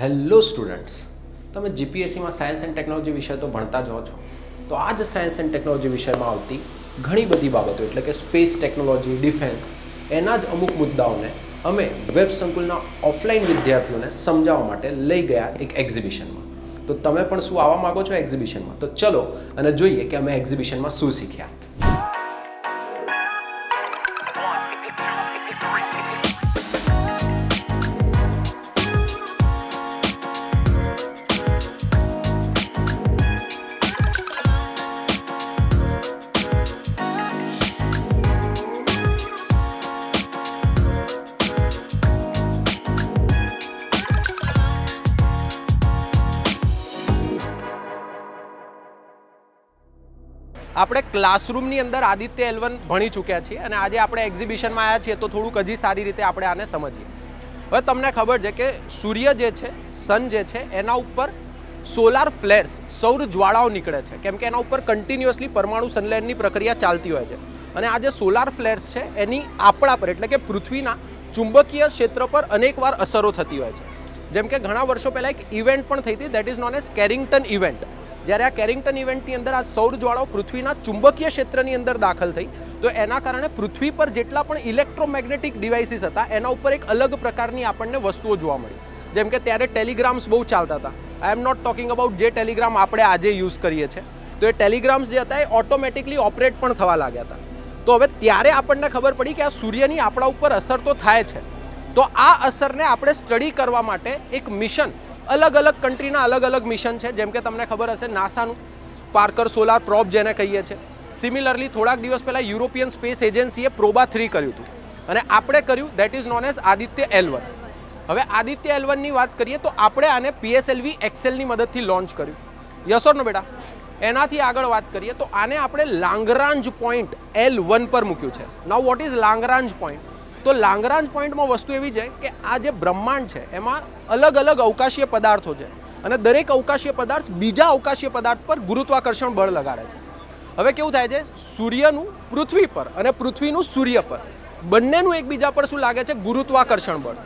Hello students, તમે જીપીએસસીમાં science and technology વિષય તો ભણતા જ હો છો. તો આ જ સાયન્સ એન્ડ ટેકનોલોજી વિષયમાં આવતી ઘણી બધી બાબતો, એટલે કે સ્પેસ ટેકનોલોજી, ડિફેન્સ, એના જ અમુક મુદ્દાઓને અમે વેબ સંકુલના ઓફલાઈન વિદ્યાર્થીઓને સમજાવવા માટે લઈ ગયા એક એક્ઝિબિશનમાં. તો તમે પણ શું આવવા માગો છો એક્ઝિબિશનમાં? તો ચલો અને જોઈએ કે અમે એક્ઝિબિશનમાં શું શીખ્યા. આપણે ક્લાસરૂમની અંદર આદિત્ય એલવન ભણી ચૂક્યા છીએ અને આજે આપણે એક્ઝિબિશનમાં આવ્યા છીએ તો થોડુંક હજી સારી રીતે આપણે આને સમજીએ. હવે તમને ખબર છે કે સૂર્ય જે છે સન જે છે, એના ઉપર સોલાર ફ્લેર્સ સૌર જ્વાળાઓ નીકળે છે. કેમ કે એના ઉપર કન્ટિન્યુઅસલી પરમાણુ સંલેનની પ્રક્રિયા ચાલતી હોય છે. અને આ જે સોલાર ફ્લેર્સ છે, એની આપણા પર એટલે કે પૃથ્વીના ચુંબકીય ક્ષેત્ર પર અનેકવાર અસરો થતી હોય છે. જેમ કે ઘણા વર્ષો પહેલાં એક ઇવેન્ટ પણ થઈ હતી that is known as Carrington event જ્યારે આ કેરિંગ્ટન ઇવેન્ટની અંદર આ સૌર જ્વાળાઓ પૃથ્વીના ચુંબકીય ક્ષેત્રની અંદર દાખલ થઈ, તો એના કારણે પૃથ્વી પર જેટલા પણ ઇલેક્ટ્રોમેગ્નેટિક ડિવાઇસીસ હતા, એના ઉપર એક અલગ પ્રકારની આપણને વસ્તુઓ જોવા મળી. જેમ કે ત્યારે ટેલિગ્રામ્સ બહુ ચાલતા હતા. I am not talking about જે ટેલિગ્રામ આપણે આજે યુઝ કરીએ છીએ. તો એ ટેલિગ્રામ્સ જે હતા, એ ઓટોમેટિકલી ઓપરેટ પણ થવા લાગ્યા હતા. તો હવે ત્યારે આપણને ખબર પડી કે આ સૂર્યની આપણા ઉપર અસર તો થાય છે. તો આ અસરને આપણે સ્ટડી કરવા માટે એક મિશન અલગ અલગ કન્ટ્રીના અલગ અલગ મિશન છે. જેમ કે તમને ખબર હશે નાસાનું પાર્કર સોલાર પ્રોપ જેને કહીએ છીએ સિમિલરલી થોડાક દિવસ પહેલાં યુરોપિયન સ્પેસ એજન્સીએ પ્રોબા થ્રી કર્યું હતું. અને આપણે કર્યું that is known as Aditya L one હવે આદિત્ય એલવનની વાત કરીએ તો આપણે આને પીએસએલવી એક્સેલની મદદથી લોન્ચ કર્યું. યસ નો બેટા? એનાથી આગળ વાત કરીએ તો આને આપણે લાંગરાંજ પોઈન્ટ એલ વન પર મૂક્યું છે. Now what is Lagrange point તો લાંગરાંજ પોઈન્ટમાં વસ્તુ એવી છે કે આ જે બ્રહ્માંડ છે, એમાં અલગ અલગ અવકાશીય પદાર્થો છે અને દરેક અવકાશીય પદાર્થ બીજા અવકાશીય પદાર્થ પર ગુરુત્વાકર્ષણ બળ લગાડે છે. હવે કેવું થાય છે? સૂર્યનું પૃથ્વી પર અને પૃથ્વીનું સૂર્ય પર બંનેનું એકબીજા પર શું લાગે છે? ગુરુત્વાકર્ષણ બળ.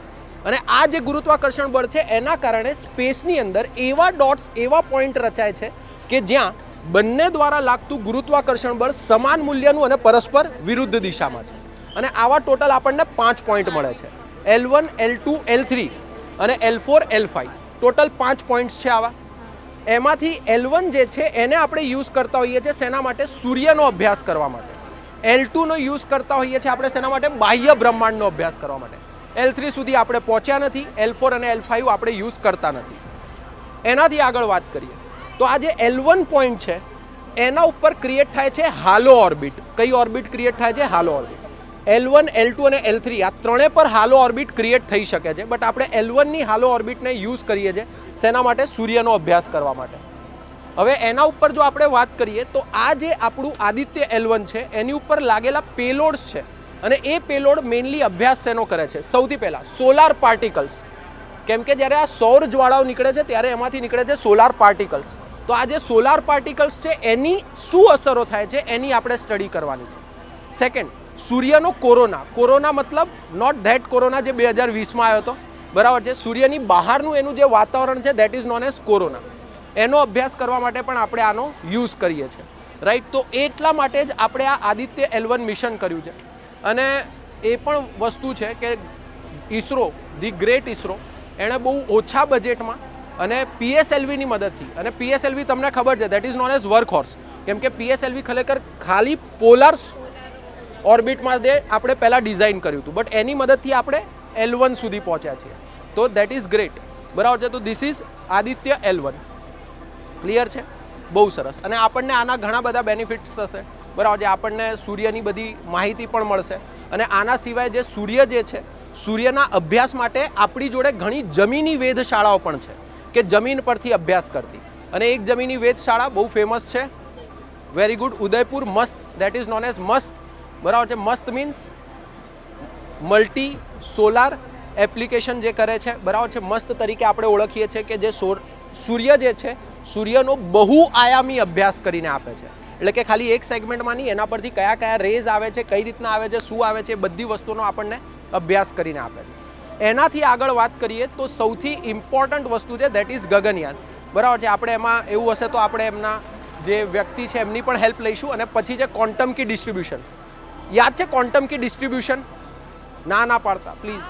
અને આ જે ગુરુત્વાકર્ષણ બળ છે, એના કારણે સ્પેસની અંદર એવા ડોટ્સ, એવા પોઈન્ટ રચાય છે કે જ્યાં બંને દ્વારા લાગતું ગુરુત્વાકર્ષણ બળ સમાન મૂલ્યનું અને પરસ્પર વિરુદ્ધ દિશામાં છે. અને આવા ટોટલ આપણને પાંચ પોઈન્ટ મળે છે. L one L two L three અને L four L five total પાંચ પોઈન્ટ્સ છે આવા. એમાંથી એલ વન જે છે, એને આપણે યુઝ કરતા હોઈએ છીએ શેના માટે? સૂર્યનો અભ્યાસ કરવા માટે. એલ ટુનો યુઝ કરતા હોઈએ છીએ આપણે શેના માટે? બાહ્ય બ્રહ્માંડનો અભ્યાસ કરવા માટે. એલ થ્રી સુધી આપણે પહોંચ્યા નથી એલ ફોર અને એલ ફાઇવ આપણે યુઝ કરતા નથી. એનાથી આગળ વાત કરીએ. તો આ જે એલ વન પોઈન્ટ છે, એના ઉપર ક્રિએટ થાય છે હાલો ઓર્બિટ કઈ ઓર્બિટ ક્રિએટ થાય છે? Halo orbit L one L two અને એલ થ્રી આ ત્રણે પર હાલો ઓર્બિટ ક્રિએટ થઈ શકે છે. બટ આપણે એલ વનની હાલો ઓર્બિટને યુઝ કરીએ છીએ શેના માટે? સૂર્યનો અભ્યાસ કરવા માટે. હવે એના ઉપર જો આપણે વાત કરીએ, તો આ જે આપણું આદિત્ય એલ વન છે, એની ઉપર લાગેલા પેલોડ્સ છે. અને એ પેલોડ મેઇનલી અભ્યાસ શેનો કરે છે? સૌથી પહેલાં સોલાર પાર્ટિકલ્સ કેમ કે જ્યારે આ સૌર જ્વાળાઓ નીકળે છે, ત્યારે એમાંથી નીકળે છે સોલાર પાર્ટિકલ્સ તો આ જે સોલાર પાર્ટિકલ્સ છે, એની શું અસરો થાય છે? એની આપણે સ્ટડી કરવાની છે. સેકન્ડ સૂર્યનો કોરોના. કોરોના મતલબ નોટ ધેટ કોરોના જે બે હજાર વીસમાં આવ્યો હતો. બરાબર છે? સૂર્યની બહારનું એનું જે વાતાવરણ છે that is known as corona. એનો અભ્યાસ કરવા માટે પણ આપણે આનો યુઝ કરીએ છીએ. રાઈટ તો એટલા માટે જ આપણે આ આદિત્ય એલવન મિશન કર્યું છે. અને એ પણ વસ્તુ છે કે ઈસરો ધી ગ્રેટ ઈસરો, એણે બહુ ઓછા બજેટમાં અને પીએસએલવીની મદદથી, અને પીએસએલવી તમને ખબર છે that is known as work horse કેમ કે પીએસએલવી ખરેખર ખાલી પોલાર ઓર્બિટમાં જે આપણે પહેલાં ડિઝાઇન કર્યું હતું. બટ એની મદદથી આપણે એલ વન સુધી પહોંચ્યા છીએ. તો દેટ ઇઝ ગ્રેટ બરાબર છે? તો this is Aditya L one clear છે? બહુ સરસ. અને આપણને આના ઘણા બધા બેનિફિટ્સ થશે. બરાબર છે? આપણને સૂર્યની બધી માહિતી પણ મળશે. અને આના સિવાય જે સૂર્ય જે છે, સૂર્યના અભ્યાસ માટે આપણી જોડે ઘણી જમીની વેધશાળાઓ પણ છે, કે જમીન પરથી અભ્યાસ કરતી. અને એક જમીની વેધશાળા બહુ ફેમસ છે. વેરી ગુડ ઉદયપુર મસ્ત. દેટ ઇઝ નોન એઝ મસ્ત બરાબર છે? મસ્ત મીન્સ મલ્ટી સોલાર એપ્લિકેશન જે કરે છે, બરાબર છે? મસ્ત તરીકે આપણે ઓળખીએ છીએ કે જે સોર સૂર્ય જે છે, સૂર્યનો બહુ આયામી અભ્યાસ કરીને આપે છે. એટલે કે ખાલી એક સેગમેન્ટમાં નહીં, એના પરથી કયા કયા રેઝ આવે છે, કઈ રીતના આવે છે, શું આવે છે બધી વસ્તુનો આપણને અભ્યાસ કરીને આપે છે. એનાથી આગળ વાત કરીએ તો સૌથી ઇમ્પોર્ટન્ટ વસ્તુ છે દેટ ઇઝ ગગનયાન. બરાબર છે? આપણે એમાં એવું હશે તો આપણે એમના જે વ્યક્તિ છે, એમની પણ હેલ્પ લઈશું અને પછી છે ક્વોન્ટમ કી ડિસ્ટ્રીબ્યુશન યાદ છે ક્વોન્ટમ કી ડિસ્ટ્રીબ્યુશન ના ના પાડતા પ્લીઝ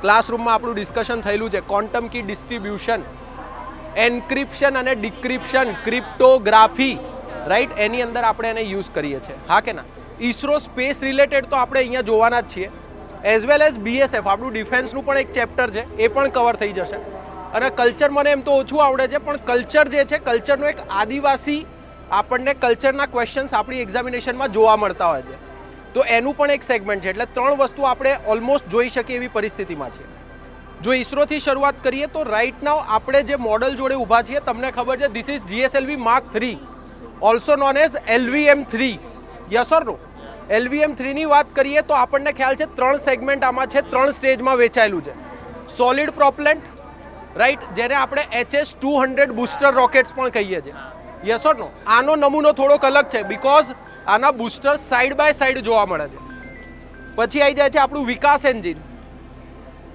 ક્લાસરૂમમાં આપણું ડિસ્કશન થયેલું છે. ક્વોન્ટમ કી ડિસ્ટ્રીબ્યુશન એન્ક્રિપ્શન અને ડિક્રિપ્શન ક્રિપ્ટોગ્રાફી રાઈટ એની અંદર આપણે એને યુઝ કરીએ છીએ. હા કે ના? ઈસરો સ્પેસ રિલેટેડ તો આપણે અહીંયા જોવાના જ છીએ. એઝ વેલ એઝ બીએસએફ આપણું ડિફેન્સનું પણ એક ચેપ્ટર છે. એ પણ કવર થઈ જશે. અને કલ્ચર મને એમ તો ઓછું આવડે છે, પણ કલ્ચર જે છે કલ્ચરનો એક આદિવાસી આપણને કલ્ચરના ક્વેશ્ચન્સ આપણી એક્ઝામિનેશનમાં જોવા મળતા હોય છે. તો એનું પણ એક સેગમેન્ટ છે. એટલે ત્રણ વસ્તુ આપણે ઓલમોસ્ટ જોઈ શકીએ એવી પરિસ્થિતિમાં છે જો ઇસરોથી શરૂઆત કરીએ તો રાઈટ નાવ આપણે જે મોડલ જોડે ઊભા છીએ, તમને ખબર છે this is GSLV mark three also known as LVM three yes or no LVM થ્રીની વાત કરીએ તો આપણને ખ્યાલ છે, ત્રણ સેગમેન્ટ આમાં છે, ત્રણ સ્ટેજમાં વેચાયેલું છે. સોલિડ પ્રોપલેન્ટ રાઈટ જેને આપણે HS two hundred booster rockets પણ કહીએ છીએ. યસ ઓર નો આનો નમૂનો થોડોક અલગ છે બિકોઝ આના બુસ્ટર સાઈડ બાય સાઈડ જોવા મળે છે. પછી આવી જાય છે આપણું Vikas engine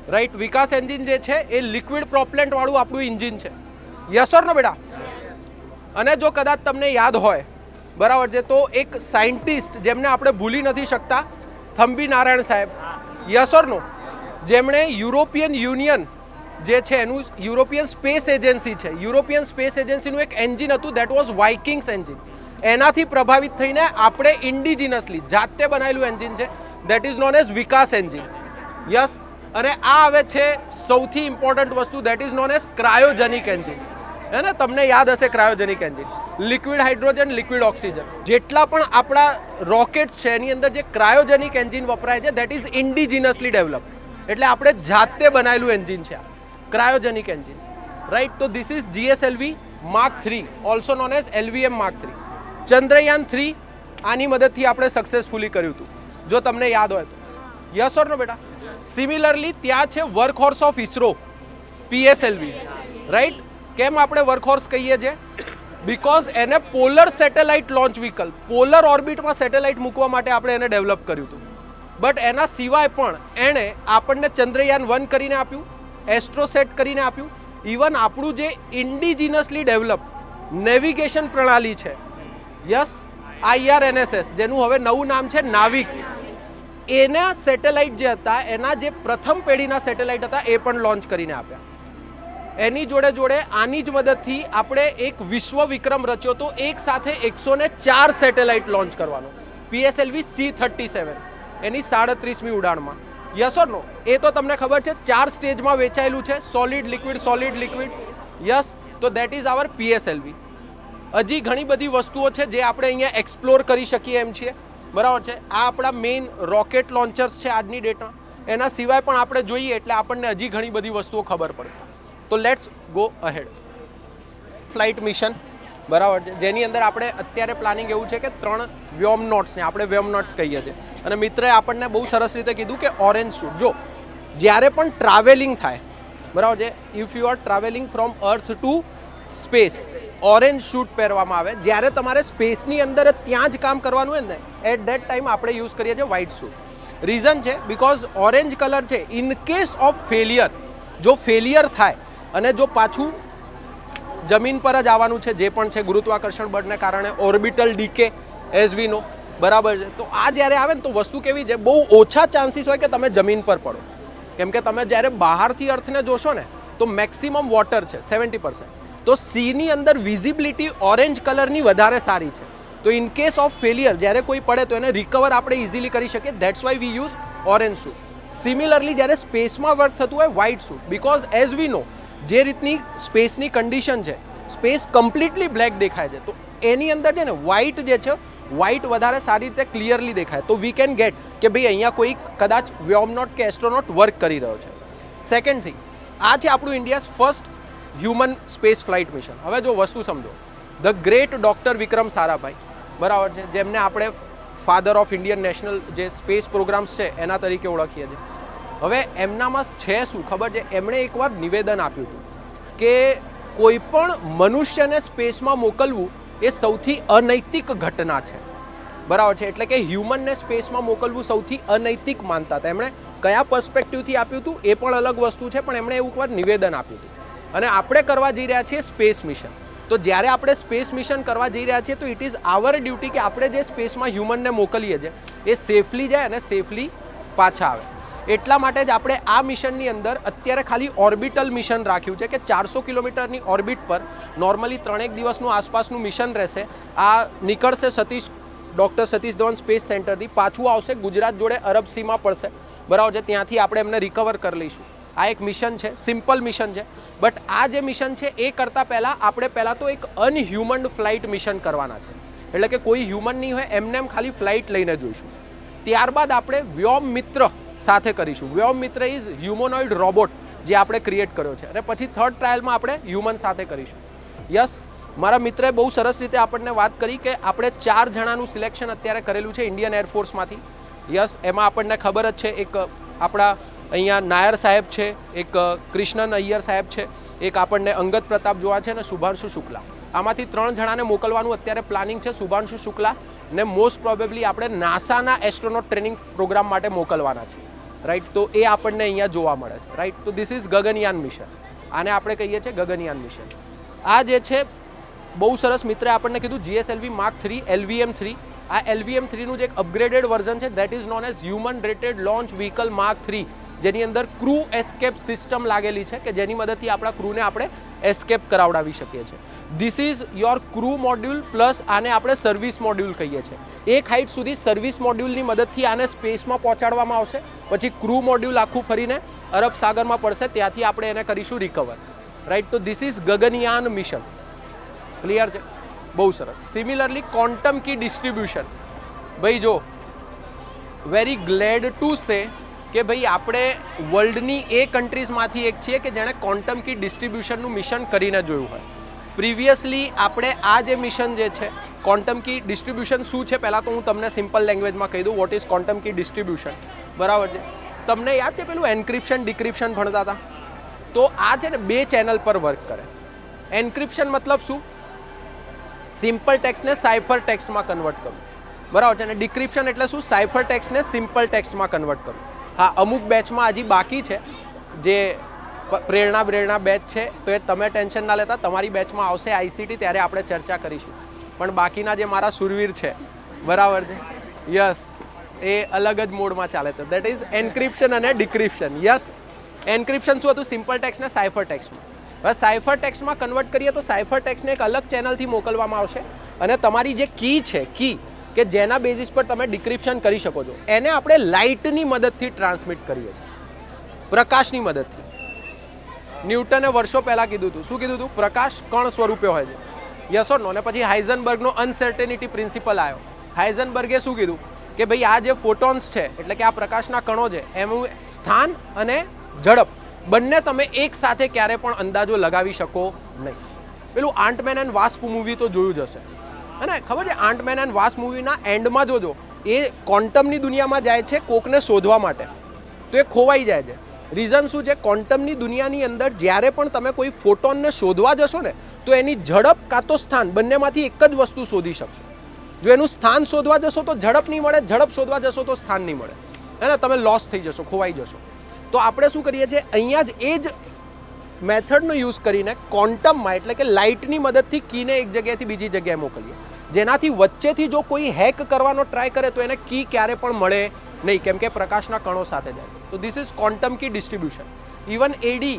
right Vikas engine જે છે, એ લિક્વિડ પ્રોપલેન્ટવાળું આપણું એન્જિન છે. યસ ઓર નો બેટા? અને જો કદાચ તમને યાદ હોય, બરાબર છે, તો એક સાયન્ટિસ્ટ જેમને આપણે ભૂલી નથી શકતા થંબી નારાયણ સાહેબ. યસ ઓર નો જેમણે યુરોપિયન યુનિયન જે છે, એનું યુરોપિયન સ્પેસ એજન્સી છે. યુરોપિયન સ્પેસ એજન્સીનું એક એન્જિન હતું દેટ વોઝ વાઇકિંગ્સ એન્જિન એનાથી પ્રભાવિત થઈને આપણે ઇન્ડિજિનસલી જાતે બનાવેલું એન્જિન છે. That is known as Vikas engine yes અને આ આવે છે સૌથી ઇમ્પોર્ટન્ટ વસ્તુ that is known as cryogenic engine હે ને? તમને યાદ હશે cryogenic engine liquid hydrogen liquid oxygen જેટલા પણ આપણા રોકેટ્સ છે, એની અંદર જે ક્રાયોજેનિક એન્જિન વપરાય છે દેટ ઇઝ ઇન્ડિજિનસલી ડેવલપ એટલે આપણે જાતે બનાવેલું એન્જિન છે આ. ક્રાયોજેનિક એન્જિન રાઈટ તો this is GSLV mark three also known as LVM mark three Chandrayaan three, આની મદદથી આપણે સક્સેસફુલી કર્યું હતું. જો તમને યાદ હોય તો. યસ ઓર નો બેટા? સિમિલરલી ત્યાં છે work horse of ISRO PSLV right કેમ આપણે વર્ક હોર્સ કહીએ છીએ? બિકોઝ એને polar satellite launch vehicle polar ઓર્બિટમાં satellite મૂકવા માટે આપણે એને ડેવલપ કર્યું હતું. બટ એના સિવાય પણ એણે આપણને ચંદ્રયાન વન કરીને આપ્યું એસ્ટ્રોસેટ કરીને આપ્યું. ઇવન આપણું જે ઇન્ડિજિનસલી ડેવલપ નેવિગેશન પ્રણાલી છે યસ આઈઆરએનએસએસ જેનું હવે નવું નામ છે નાવિક્સ એના સેટેલાઇટ જે હતા, એના જે પ્રથમ પેઢીના સેટેલાઇટ હતા, એ પણ લોન્ચ કરીને આપ્યા. એની જોડે જોડે આની જ મદદથી આપણે એક વિશ્વ વિક્રમ રચ્યો તો એક સાથે એકસો ને ચાર સેટેલાઇટ લોન્ચ કરવાનો. પીએસએલવી સી થર્ટી સેવન એની સાડત્રીસમી ઉડાણમાં. યસ ઓર નો એ તો તમને ખબર છે, ચાર સ્ટેજમાં વેચાયેલું છે solid liquid solid liquid yes તો દેટ ઇઝ આવર પીએસએલવી હજી ઘણી બધી વસ્તુઓ છે જે આપણે અહીંયા એક્સપ્લોર કરી શકીએ એમ છીએ. બરાબર છે? આ આપણા મેઇન રોકેટ લોન્ચર્સ છે આજની ડેટમાં એના સિવાય પણ આપણે જોઈએ એટલે આપણને હજી ઘણી બધી વસ્તુઓ ખબર પડશે. તો let's go ahead flight mission બરાબર છે? જેની અંદર આપણે અત્યારે પ્લાનિંગ એવું છે કે ત્રણ વ્યોમ નોટ્સને આપણે વ્યોમ નોટ્સ કહીએ છીએ. અને મિત્રએ આપણને બહુ સરસ રીતે કીધું કે ઓરેન્જ શૂટ જો, જ્યારે પણ ટ્રાવેલિંગ થાય, બરાબર છે? If you are traveling from earth to space orange suit પહેરવામાં આવે. જ્યારે તમારે સ્પેસની અંદર ત્યાં જ કામ કરવાનું હોય ને એટ દેટ ટાઈમ આપણે યુઝ કરીએ છીએ વ્હાઇટ શૂટ રીઝન છે બિકોઝ ઓરેન્જ કલર છે ઇન કેસ ઓફ ફેલિયર જો ફેલિયર થાય અને જો પાછું જમીન પર જ આવવાનું છે, જે પણ છે ગુરુત્વાકર્ષણ બળને કારણે orbital decay as we know બરાબર છે. તો આ જ્યારે આવે ને, તો વસ્તુ કેવી છે, બહુ ઓછા ચાન્સીસ હોય કે તમે જમીન પર પડો. કેમ કે તમે જ્યારે બહારથી અર્થને જોશો ને, તો મેક્સિમમ વોટર છે સેવન્ટી પર્સન્ટ તો સીની અંદર વિઝિબિલિટી ઓરેન્જ કલરની વધારે સારી છે. તો ઇન કેસ ઓફ ફેલિયર જ્યારે કોઈ પડે તો એને રિકવર આપણે ઇઝીલી કરી શકીએ. That's why we use orange suit similarly જ્યારે સ્પેસમાં વર્ક થતું હોય white suit because as we know જે રીતની સ્પેસની કન્ડિશન છે, સ્પેસ કમ્પ્લીટલી બ્લેક દેખાય છે. તો એની અંદર છે ને વ્હાઇટ જે છે વ્હાઇટ વધારે સારી રીતે ક્લિયરલી દેખાય. તો વી કેન ગેટ કે ભાઈ અહીંયા કોઈ કદાચ વ્યોમનોટ કે એસ્ટ્રોનોટ વર્ક કરી રહ્યો છે. સેકન્ડ થિંગ આ છે આપણું India's first human space flight mission. હવે જો વસ્તુ સમજો. The great doctor Vikram Sarabhai, બરાબર છે, જેમને આપણે ફાધર ઓફ ઇન્ડિયન નેશનલ જે સ્પેસ પ્રોગ્રામ્સ છે, એના તરીકે ઓળખીએ છીએ. હવે એમનામાં છે શું? ખબર છે? એમણે એકવાર નિવેદન આપ્યું હતું કે કોઈ પણ મનુષ્યને સ્પેસમાં મોકલવું એ સૌથી અનૈતિક ઘટના છે. બરાબર છે? એટલે કે હ્યુમનને સ્પેસમાં મોકલવું સૌથી અનૈતિક માનતા હતા. એમણે કયા પર્સપેક્ટિવથી આપ્યું હતું? એ પણ અલગ વસ્તુ છે, પણ એમણે એવું એકવાર નિવેદન આપ્યું હતું. અને આપણે કરવા જઈ રહ્યા છીએ સ્પેસ મિશન. તો જ્યારે આપણે સ્પેસ મિશન કરવા જઈ રહ્યા છીએ, તો ઇટ ઇઝ આવર ડ્યુટી કે આપણે જે સ્પેસમાં હ્યુમનને મોકલીએ છીએ, એ સેફલી જાય અને સેફલી પાછા આવે. એટલા માટે જ આપણે આ મિશનની અંદર અત્યારે ખાલી ઓર્બિટલ મિશન રાખ્યું છે કે ચારસો કિલોમીટરની ઓર્બિટ પર નોર્મલી ત્રણેક દિવસનું આસપાસનું મિશન રહેશે. આ નીકળશે સતીશ ડૉક્ટર સતીશ ધવન સ્પેસ સેન્ટરથી પાછું આવશે ગુજરાત જોડે અરબ સીમા પડશે. બરાબર છે? ત્યાંથી આપણે એમને રિકવર કરી લઈશું. આ એક મિશન છે, સિમ્પલ મિશન છે. બટ આ જે મિશન છે, એ કરતાં પહેલાં આપણે પહેલાં તો એક અનહ્યુમન ફ્લાઇટ મિશન કરવાના છે. એટલે કે કોઈ હ્યુમન નહીં હોય, એમને એમ ખાલી ફ્લાઇટ લઈને જોઈશું. ત્યારબાદ આપણે વ્યોમ મિત્ર સાથે કરીશું. વ્યોમ મિત્ર ઇઝ હ્યુમનોઇડ રોબોટ જે આપણે ક્રિએટ કર્યો છે. અને પછી થર્ડ ટ્રાયલમાં આપણે હ્યુમન સાથે કરીશું. યસ, મારા મિત્રે બહુ સરસ રીતે આપણને વાત કરી કે આપણે ચાર જણાનું સિલેક્શન અત્યારે કરેલું છે ઇન્ડિયન એરફોર્સમાંથી. યસ, એમાં આપણને ખબર જ છે, એક આપણા અહીંયા નાયર સાહેબ છે, એક કૃષ્ણન અય્યર સાહેબ છે, એક આપણને અંગત પ્રતાપ જોવા છે અને શુભાંશુ શુક્લા. આમાંથી ત્રણ જણાને મોકલવાનું અત્યારે પ્લાનિંગ છે, શુભાંશુ શુક્લા ને મોસ્ટ પ્રોબેબલી આપણે નાસાના એસ્ટ્રોનોટ ટ્રેનિંગ પ્રોગ્રામ માટે મોકલવાના છે. રાઈટ તો એ આપણને અહીંયા જોવા મળે છે. રાઈટ તો ધીસ ઇઝ ગગનયાન મિશન આને આપણે કહીએ છીએ ગગનયાન મિશન આ જે છે, બહુ સરસ મિત્રે આપણને કીધું GSLV mark three LVM three આ એલવીએમ થ્રીનું જે એક અપગ્રેડેડ વર્ઝન છે that is known as human rated launch vehicle mark three જેની અંદર ક્રૂ એસ્કેપ સિસ્ટમ લાગેલી છે કે જેની મદદથી આપણા ક્રૂને આપણે એસ્કેપ કરાવડાવી શકીએ છીએ. This is your crew module plus આને આપણે સર્વિસ મોડ્યુલ કહીએ છીએ. એક હાઇટ સુધી સર્વિસ મોડ્યુલની મદદથી આને સ્પેસમાં પહોંચાડવામાં આવશે. પછી ક્રૂ મોડ્યુલ આખું ફરીને અરબ સાગરમાં પડશે. ત્યાંથી આપણે એને કરીશું રિકવર રાઈટ તો this is Gaganyaan mission clear છે? બહુ સરસ. સિમિલરલી ક્વોન્ટમ કી ડિસ્ટ્રીબ્યુશન ભાઈ જો વેરી ગ્લેડ ટુ સે કે ભાઈ આપણે વર્લ્ડની એ કન્ટ્રીઝમાંથી એક છીએ કે જેણે ક્વોન્ટમ કી ડિસ્ટ્રીબ્યુશનનું મિશન કરીને જોયું હોય. પ્રિવિયસલી આપણે આ જે મિશન જે છે ક્વોન્ટમ કી ડિસ્ટ્રીબ્યુશન શું છે? પહેલાં તો હું તમને સિમ્પલ લેંગ્વેજમાં કહી દઉં what is quantum key distribution બરાબર છે? તમને યાદ છે પેલું એન્ક્રિપ્શન ડિક્રિપ્શન ભણતા હતા? તો આ છે ને બે ચેનલ પર વર્ક કરે. એન્ક્રિપ્શન મતલબ શું? સિમ્પલ ટેક્સ્ટને સાયફર ટેક્સ્ટમાં કન્વર્ટ કરવું. બરાબર છે? અને ડિક્રિપ્શન એટલે શું? સાયફર ટેક્સ્ટને સિમ્પલ ટેક્સ્ટમાં કન્વર્ટ કરવું. હા, અમુક બેચમાં હજી બાકી છે, જે પ્રેરણા પ્રેરણા બેચ છે, તો એ તમે ટેન્શન ના લેતા, તમારી બેચમાં આવશે આઈસીટી ત્યારે આપણે ચર્ચા કરીશું. પણ બાકીના જે મારા સુરવીર છે, બરાબર છે? યસ, એ અલગ જ મોડમાં ચાલે છે. દેટ ઇઝ એન્ક્રિપ્શન અને ડિક્રિપ્શન યસ એન્ક્રિપ્શન શું હતું? સિમ્પલ ટેક્સ ને સાયફર ટેક્સમાં હવે સાયફર ટેક્સમાં કન્વર્ટ કરીએ તો સાયફર ટેક્સને એક અલગ ચેનલથી મોકલવામાં આવશે અને તમારી જે કી છે કી કે જેના બેઝિસ પર તમે ડિક્રિપ્શન કરી શકો છો. એને આપણે લાઇટની મદદથી ટ્રાન્સમિટ કરીએ છીએ. પ્રકાશની મદદથી. ન્યૂટને વર્ષો પહેલાં કીધું હતું. શું કીધું હતું? પ્રકાશ કણ સ્વરૂપે હોય છે. યસ ઓર નો ને પછી હાઇઝનબર્ગનો અનસર્ટેનિટી પ્રિન્સિપલ આવ્યો. હાઇઝનબર્ગે શું કીધું? કે ભાઈ આ જે ફોટોન્સ છે, એટલે કે આ પ્રકાશના કણો છે, એનું સ્થાન અને ઝડપ બંને તમે એક સાથે ક્યારે પણ અંદાજો લગાવી શકો નહીં. પેલું આંટમેન એન્ડ વાસ્પ મૂવી તો જોયું જ હશે. અને ખબર છે આંટમેન એન્ડ વાસ મૂવીના એન્ડમાં જોજો, એ ક્વોન્ટમની દુનિયામાં જાય છે કોકને શોધવા માટે. તો એ ખોવાઈ જાય છે. રીઝન શું છે? ક્વોન્ટમની દુનિયાની અંદર જ્યારે પણ તમે કોઈ ફોટોનને શોધવા જશો ને, તો એની ઝડપ કાં તો સ્થાન, બંનેમાંથી એક જ વસ્તુ શોધી શકશો. જો એનું સ્થાન શોધવા જશો તો ઝડપ નહીં મળે, ઝડપ શોધવા જશો તો સ્થાન નહીં મળે. અને તમે લોસ થઈ જશો, ખોવાઈ જશો. તો આપણે શું કરીએ છીએ? અહીંયા જ એ જ મેથડનો યુઝ કરીને ક્વોન્ટમમાં એટલે કે લાઇટની મદદથી કીને એક જગ્યાએથી બીજી જગ્યાએ મોકલીએ. જેનાથી વચ્ચેથી જો કોઈ હેક કરવાનો ટ્રાય કરે તો એને કી ક્યારે પણ મળે નહીં, કેમ કે પ્રકાશના કણો સાથે જાય. તો this is quantum key distribution even AD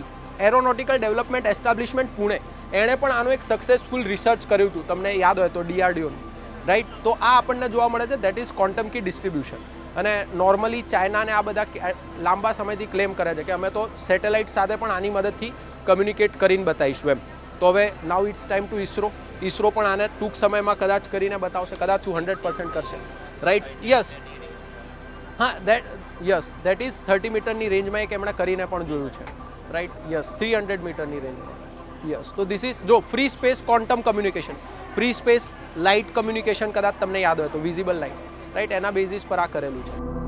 aeronautical development establishment Pune, એણે પણ આનું એક સક્સેસફુલ રિસર્ચ કર્યું હતું, તમને યાદ હોય તો ડીઆરડીઓનું રાઈટ તો આ આપણને જોવા મળે છે that is quantum key distribution અને નોર્મલી ચાઇનાને આ બધા લાંબા સમયથી ક્લેમ કરે છે કે અમે તો સેટેલાઇટ સાથે પણ આની મદદથી કમ્યુનિકેટ કરીને બતાવીશું એમ. તો હવે now it's time to ISRO ISRO પણ આને ટૂંક સમયમાં કદાચ કરીને બતાવશે, કદાચ હું હંડ્રેડ પર્સન્ટ કરશે. રાઈટ યસ હા that yes that is thirty મીટરની રેન્જમાં એક એમણે કરીને પણ જોયું છે. રાઈટ યસ થ્રી હંડ્રેડ મીટરની રેન્જમાં યસ તો ધીસ ઇઝ જો free space quantum communication free space light communication કદાચ તમને યાદ હોય તો વિઝિબલ લાઇટ રાઈટ એના બેઝિસ પર આ કરેલું છે.